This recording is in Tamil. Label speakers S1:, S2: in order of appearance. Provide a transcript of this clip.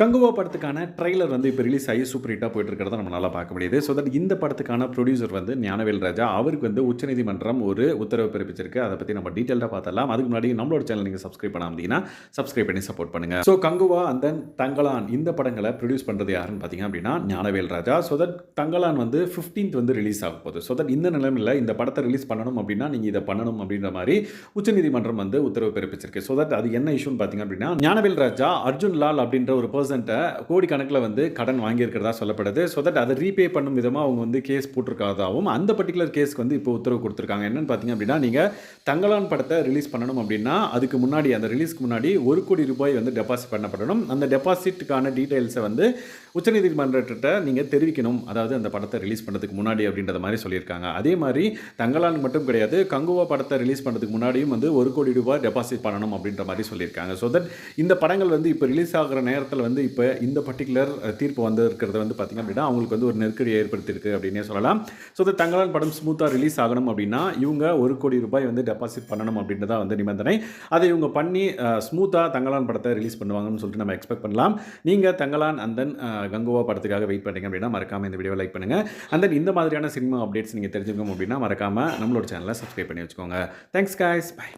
S1: கங்குவா படத்துக்கான ட்ரைலர் வந்து இப்போ ரிலீஸ் ஆகி சூப்பர் ஹிட்டாக போயிட்டு இருக்கிறத நம்ம நல்லா பார்க்க முடியுது. ஸோ தட் இந்த படத்துக்கான ப்ரொடியூசர் வந்து ஞானவேல் ராஜா அவருக்கு வந்து உச்சநீதிமன்றம் ஒரு உத்தரவு பிறப்பிச்சிருக்கு. அதை பற்றி நம்ம டீட்டெயிலாக பார்த்தலாம் அதுக்கு முன்னாடி நம்மளோட சேனல் நீங்கள் சப்ஸ்கிரைப் பண்ணாமதீங்கன்னா சப்ஸ்கிரைப் பண்ணி சப்போர்ட் பண்ணுங்கள் so Kanguva and then Thangalaan இந்த படங்களை ப்ரொடியூஸ் பண்ணுறது யாருன்னு பார்த்தீங்க அப்படின்னா ஞானவேல் ராஜா. ஸோ தட் தங்கலான் வந்து 15th வந்து ரிலீஸ் ஆக போகுது. ஸோ தட் இந்த நிலைமையில் இந்த படத்தை ரிலீஸ் பண்ணணும் அப்படின்னா நீங்கள் இதை பண்ணணும் அப்படின்ற மாதிரி உச்சநீதிமன்றம் வந்து உத்தரவு பிறப்பிச்சிருக்கு. ஸோ தட் அது என்ன இஷ்யூன்னு பார்த்தீங்க அப்படின்னா ஞானவேல் ராஜா அர்ஜுன் லால் அப்படின்ற ஒரு பர்சன்ட்டை கோடிக்கணக்கில் வந்து கடன் வாங்கியிருக்கிறதா சொல்லப்படுது. ஸோ தட் அதை ரீபே பண்ணும் விதமாக அவங்க வந்து கேஸ் போட்டிருக்காதாவும் அந்த பர்டிகுலர் கேஸ்க்கு வந்து இப்போ உத்தரவு கொடுத்துருக்காங்க. என்னென்னு பார்த்தீங்க அப்படின்னா நீங்கள் தங்கலான் படத்தை ரிலீஸ் பண்ணணும் அப்படின்னா அதுக்கு முன்னாடி அந்த ரிலீஸ்க்கு முன்னாடி ஒரு கோடி ரூபாய் வந்து டெபாசிட் பண்ணப்படணும். அந்த டெபாசிட்டுக்கான டீட்டெயில்ஸை வந்து உச்சநீதிமன்றத்திட்ட நீங்கள் தெரிவிக்கணும். அதாவது அந்த படத்தை ரிலீஸ் பண்ணுறதுக்கு முன்னாடி அப்படின்றத மாதிரி சொல்லியிருக்காங்க. அதே மாதிரி தங்கலான் மட்டும் கிடையாது கங்குவா படத்தை ரிலீஸ் பண்ணுறதுக்கு முன்னாடியும் வந்து ஒரு கோடி ரூபாய் டெபாசிட் பண்ணணும் அப்படின்ற மாதிரி சொல்லியிருக்காங்க. ஸோ தட் இந்த படங்கள் வந்து இப்போ ரிலீஸ் ஆகிற நேரத்தில் வந்து வந்து இப்போ இந்த பர்டிகுலர் தீர்ப்பு வந்திருக்கிறது வந்து பார்த்திங்க அப்படின்னா அவங்களுக்கு வந்து ஒரு நெருக்கடி ஏற்படுத்தியிருக்கு அப்படின்னே சொல்லலாம். ஸோ இந்த தங்கலான் படம் ஸ்மூத்தாக ரிலீஸ் ஆகணும் அப்படின்னா இவங்க ஒரு கோடி ரூபாய் வந்து டெபாசிட் பண்ணணும் அப்படின்றதா வந்து நிபந்தனை. அதை இவங்க பண்ணி ஸ்மூத்தாக தங்கலான் படத்தை ரிலீஸ் பண்ணுவாங்கன்னு சொல்லிட்டு நம்ம எக்ஸ்பெக்ட் பண்ணலாம். நீங்கள் தங்கலான் அண்ட் தென் கங்குவா படத்துக்காக வெயிட் பண்ணுறீங்க அப்படின்னா மறக்காமல் இந்த வீடியோ லைக் பண்ணுங்கள் அண்ட் தென் இந்த மாதிரியான சினிமா அப்டேட்ஸ் நீங்கள் தெரிஞ்சுக்கணும் அப்படின்னா மறக்காமல் நம்மளோட சேனலை சப்ஸ்கிரைப் பண்ணி வச்சுக்கோங்க. Thanks guys by